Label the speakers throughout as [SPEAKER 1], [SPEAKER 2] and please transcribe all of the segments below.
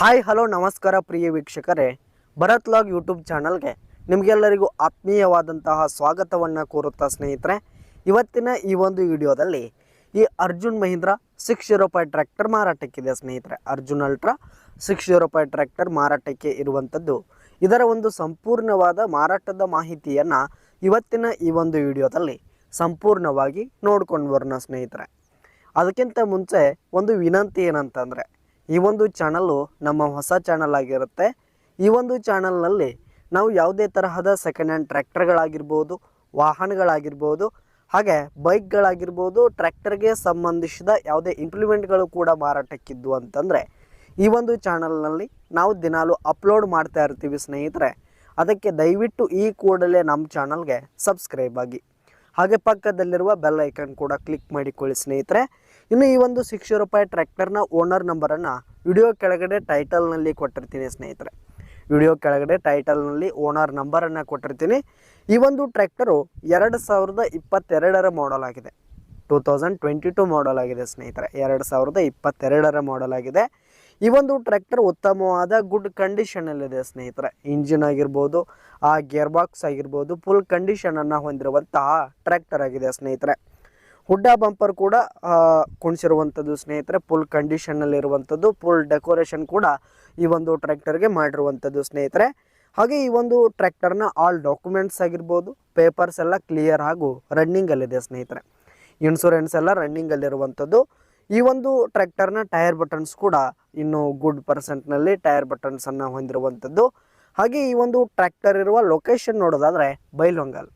[SPEAKER 1] Hi hello ನಮಸ್ಕಾರ ಪ್ರಿಯ ವೀಕ್ಷಕರೇ. Bharat log YouTube ಚಾನಲ್ಗೆ ನಿಮಗೆಲ್ಲರಿಗೂ ಆತ್ಮೀಯವಾದಂತಹ ಸ್ವಾಗತವನ್ನು ಕೋರುತ್ತಾ ಸ್ನೇಹಿತರೆ. ಇವತ್ತಿನ ಈ ಒಂದು ವಿಡಿಯೋದಲ್ಲಿ ಈ Arjun Mahindra six zero five tractor ಮಾರಾಟಕ್ಕಿದೆ ಸ್ನೇಹಿತರೆ. Arjun ultra six zero five tractor ಮಾರಾಟಕ್ಕೆ ಇರುವಂಥದ್ದು ಇದರ ಒಂದು ಸಂಪೂರ್ಣವಾದ ಮಾರಾಟದ ಮಾಹಿತಿಯನ್ನು ಇವತ್ತಿನ ಈ ಒಂದು ವಿಡಿಯೋದಲ್ಲಿ ಸಂಪೂರ್ಣವಾಗಿ ನೋಡ್ಕೊಂಡು ಬರೋಣ ಸ್ನೇಹಿತರೆ. ಅದಕ್ಕಿಂತ ಮುಂಚೆ ಒಂದು ವಿನಂತಿ ಏನಂತಂದರೆ ಈ ಒಂದು ಚಾನಲ್ಲು ನಮ್ಮ ಹೊಸ ಚಾನಲ್ ಆಗಿರುತ್ತೆ. ಈ ಒಂದು ಚಾನಲ್ನಲ್ಲಿ ನಾವು ಯಾವುದೇ ತರಹದ ಸೆಕೆಂಡ್ ಹ್ಯಾಂಡ್ ಟ್ರ್ಯಾಕ್ಟರ್ಗಳಾಗಿರ್ಬೋದು, ವಾಹನಗಳಾಗಿರ್ಬೋದು, ಹಾಗೆ ಬೈಕ್ಗಳಾಗಿರ್ಬೋದು, ಟ್ರ್ಯಾಕ್ಟರ್ಗೆ ಸಂಬಂಧಿಸಿದ ಯಾವುದೇ ಇಂಪ್ಲಿಮೆಂಟ್ಗಳು ಕೂಡ ಮಾರಾಟಕ್ಕಿದ್ದು ಅಂತಂದರೆ, ಈ ಒಂದು ಚಾನಲ್ನಲ್ಲಿ ನಾವು ದಿನಾಲು ಅಪ್ಲೋಡ್ ಮಾಡ್ತಾ ಇರ್ತೀವಿ ಸ್ನೇಹಿತರೆ. ಅದಕ್ಕೆ ದಯವಿಟ್ಟು ಈ ಕೂಡಲೇ ನಮ್ಮ ಚಾನಲ್ಗೆ ಸಬ್ಸ್ಕ್ರೈಬ್ ಆಗಿ. ಹಾಗೆ ಪಕ್ಕದಲ್ಲಿರುವ ಬೆಲ್ ಐಕನ್ ಕೂಡ ಕ್ಲಿಕ್ ಮಾಡಿಕೊಳ್ಳಿ ಸ್ನೇಹಿತರೆ. ಇನ್ನು ಈ ಒಂದು ಸಿಕ್ಸ್ ರೂಪಾಯಿ ಟ್ರ್ಯಾಕ್ಟರ್ನ ಓನರ್ ನಂಬರನ್ನು ವಿಡಿಯೋ ಕೆಳಗಡೆ ಟೈಟಲ್ನಲ್ಲಿ ಕೊಟ್ಟಿರ್ತೀನಿ ಸ್ನೇಹಿತರೆ. ವಿಡಿಯೋ ಕೆಳಗಡೆ ಟೈಟಲ್ನಲ್ಲಿ ಓನರ್ ನಂಬರನ್ನು ಕೊಟ್ಟಿರ್ತೀನಿ. ಈ ಒಂದು ಟ್ರ್ಯಾಕ್ಟರು ಎರಡು ಸಾವಿರದ ಇಪ್ಪತ್ತೆರಡರ ಮಾಡಲ್ ಆಗಿದೆ. Two thousand twenty two model ಆಗಿದೆ ಸ್ನೇಹಿತರೆ. ಎರಡು ಸಾವಿರದ ಇಪ್ಪತ್ತೆರಡರ ಮಾಡಲ್ ಆಗಿದೆ. ಈ ಒಂದು ಟ್ರ್ಯಾಕ್ಟರ್ ಉತ್ತಮವಾದ ಗುಡ್ ಕಂಡೀಷನಲ್ಲಿದೆ ಸ್ನೇಹಿತರೆ. ಇಂಜಿನ್ ಆಗಿರ್ಬೋದು, ಆ ಗೇರ್ ಬಾಕ್ಸ್ ಆಗಿರ್ಬೋದು ಫುಲ್ ಕಂಡೀಷನನ್ನು ಹೊಂದಿರುವಂತಹ ಟ್ರ್ಯಾಕ್ಟರ್ ಆಗಿದೆ ಸ್ನೇಹಿತರೆ. ಹುಡ್ಡ ಬಂಪರ್ ಕೂಡ ಕುಣಿಸಿರುವಂಥದ್ದು ಸ್ನೇಹಿತರೆ ಫುಲ್ ಕಂಡೀಷನ್ನಲ್ಲಿರುವಂಥದ್ದು ಫುಲ್ ಡೆಕೋರೇಷನ್ ಕೂಡ ಈ ಒಂದು ಟ್ರ್ಯಾಕ್ಟರ್ಗೆ ಮಾಡಿರುವಂಥದ್ದು ಸ್ನೇಹಿತರೆ. ಹಾಗೆ ಈ ಒಂದು ಟ್ರ್ಯಾಕ್ಟರ್ನ ಆಲ್ ಡಾಕ್ಯುಮೆಂಟ್ಸ್ ಆಗಿರ್ಬೋದು ಪೇಪರ್ಸ್ ಎಲ್ಲ ಕ್ಲಿಯರ್ ಹಾಗೂ ರನ್ನಿಂಗಲ್ಲಿದೆ ಸ್ನೇಹಿತರೆ. ಇನ್ಸೂರೆನ್ಸ್ ಎಲ್ಲ ರನ್ನಿಂಗಲ್ಲಿರುವಂಥದ್ದು ಈ ಒಂದು ಟ್ರ್ಯಾಕ್ಟರ್ನ ಟೈರ್ ಬಟನ್ಸ್ ಕೂಡ ಇನ್ನು ಗುಡ್ ಪರ್ಸೆಂಟ್ನಲ್ಲಿ ಟೈರ್ ಬಟನ್ಸನ್ನು ಹೊಂದಿರುವಂಥದ್ದು. ಹಾಗೆ ಈ ಒಂದು ಟ್ರ್ಯಾಕ್ಟರ್ ಇರುವ ಲೊಕೇಶನ್ ನೋಡೋದಾದರೆ ಬೈಲೊಂಗಲ್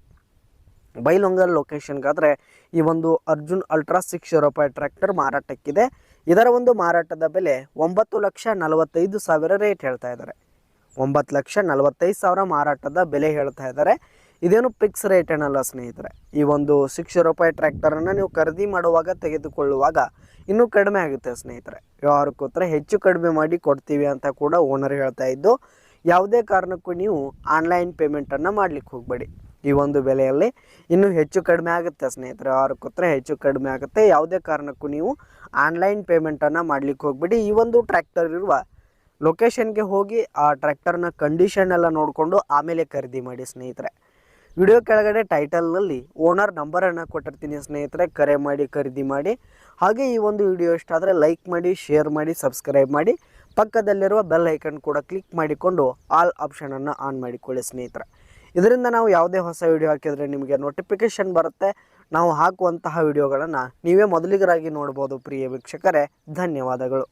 [SPEAKER 1] ಬೈಲೊಂಗಲ್ ಲೊಕೇಶನ್ಗಾದರೆ ಈ ಒಂದು ಅರ್ಜುನ್ ಅಲ್ಟ್ರಾ ಸಿಕ್ಸ್ ರೂಪಾಯಿ ಟ್ರ್ಯಾಕ್ಟರ್ ಮಾರಾಟಕ್ಕಿದೆ. ಇದರ ಒಂದು ಮಾರಾಟದ ಬೆಲೆ ಒಂಬತ್ತು ಲಕ್ಷ ನಲವತ್ತೈದು ಸಾವಿರ ರೇಟ್ ಹೇಳ್ತಾ ಇದ್ದಾರೆ. ಒಂಬತ್ತು ಲಕ್ಷ ನಲವತ್ತೈದು ಸಾವಿರ ಮಾರಾಟದ ಬೆಲೆ ಹೇಳ್ತಾ ಇದ್ದಾರೆ. ಇದೇನು ಫಿಕ್ಸ್ ರೇಟ್ ಏನಲ್ಲ ಸ್ನೇಹಿತರೆ. ಈ ಒಂದು ಸಿಕ್ಸ್ ರೂಪಾಯಿ ಟ್ರ್ಯಾಕ್ಟರನ್ನು ನೀವು ಖರೀದಿ ಮಾಡುವಾಗ ತೆಗೆದುಕೊಳ್ಳುವಾಗ ಇನ್ನೂ ಕಡಿಮೆ ಆಗುತ್ತೆ ಸ್ನೇಹಿತರೆ. ವ್ಯವಹಾರಕ್ಕೋತ್ರ ಹೆಚ್ಚು ಕಡಿಮೆ ಮಾಡಿ ಕೊಡ್ತೀವಿ ಅಂತ ಕೂಡ ಓನರ್ ಹೇಳ್ತಾ ಇದ್ದು, ಯಾವುದೇ ಕಾರಣಕ್ಕೂ ನೀವು ಆನ್ಲೈನ್ ಪೇಮೆಂಟನ್ನು ಮಾಡಲಿಕ್ಕೆ ಹೋಗಬೇಡಿ. ಈ ಒಂದು ಬೆಲೆಯಲ್ಲಿ ಇನ್ನೂ ಹೆಚ್ಚು ಕಡಿಮೆ ಆಗುತ್ತೆ ಸ್ನೇಹಿತರೆ. ವ್ಯವಹಾರಕ್ಕೋತ್ರ ಹೆಚ್ಚು ಕಡಿಮೆ ಆಗುತ್ತೆ, ಯಾವುದೇ ಕಾರಣಕ್ಕೂ ನೀವು ಆನ್ಲೈನ್ ಪೇಮೆಂಟನ್ನು ಮಾಡಲಿಕ್ಕೆ ಹೋಗಬೇಡಿ. ಈ ಒಂದು ಟ್ರ್ಯಾಕ್ಟರ್ ಇರುವ ಲೊಕೇಶನ್ಗೆ ಹೋಗಿ ಆ ಟ್ರ್ಯಾಕ್ಟರ್ನ ಕಂಡೀಷನ್ ಎಲ್ಲ ನೋಡಿಕೊಂಡು ಆಮೇಲೆ ಖರೀದಿ ಮಾಡಿ ಸ್ನೇಹಿತರೆ. ವಿಡಿಯೋ ಕೆಳಗಡೆ ಟೈಟಲ್ನಲ್ಲಿ ಓನರ್ ನಂಬರನ್ನು ಕೊಟ್ಟಿರ್ತೀನಿ ಸ್ನೇಹಿತರೆ, ಕರೆ ಮಾಡಿ, ಖರೀದಿ ಮಾಡಿ. ಹಾಗೆ ಈ ಒಂದು ವಿಡಿಯೋ ಇಷ್ಟ ಆದರೆ ಲೈಕ್ ಮಾಡಿ ಶೇರ್ ಮಾಡಿ ಸಬ್ಸ್ಕ್ರೈಬ್ ಮಾಡಿ. ಪಕ್ಕದಲ್ಲಿರುವ ಬೆಲ್ ಐಕನ್ ಕೂಡ ಕ್ಲಿಕ್ ಮಾಡಿಕೊಂಡು ಆಲ್ ಆಪ್ಷನನ್ನು ಆನ್ ಮಾಡಿಕೊಳ್ಳಿ ಸ್ನೇಹಿತರೆ. ಇದರಿಂದ ನಾವು ಯಾವುದೇ ಹೊಸ ವಿಡಿಯೋ ಹಾಕಿದರೆ ನಿಮಗೆ ನೋಟಿಫಿಕೇಷನ್ ಬರುತ್ತೆ. ನಾವು ಹಾಕುವಂತಹ ವಿಡಿಯೋಗಳನ್ನು ನೀವೇ ಮೊದಲಿಗರಾಗಿ ನೋಡ್ಬೋದು ಪ್ರಿಯ ವೀಕ್ಷಕರೇ. ಧನ್ಯವಾದಗಳು.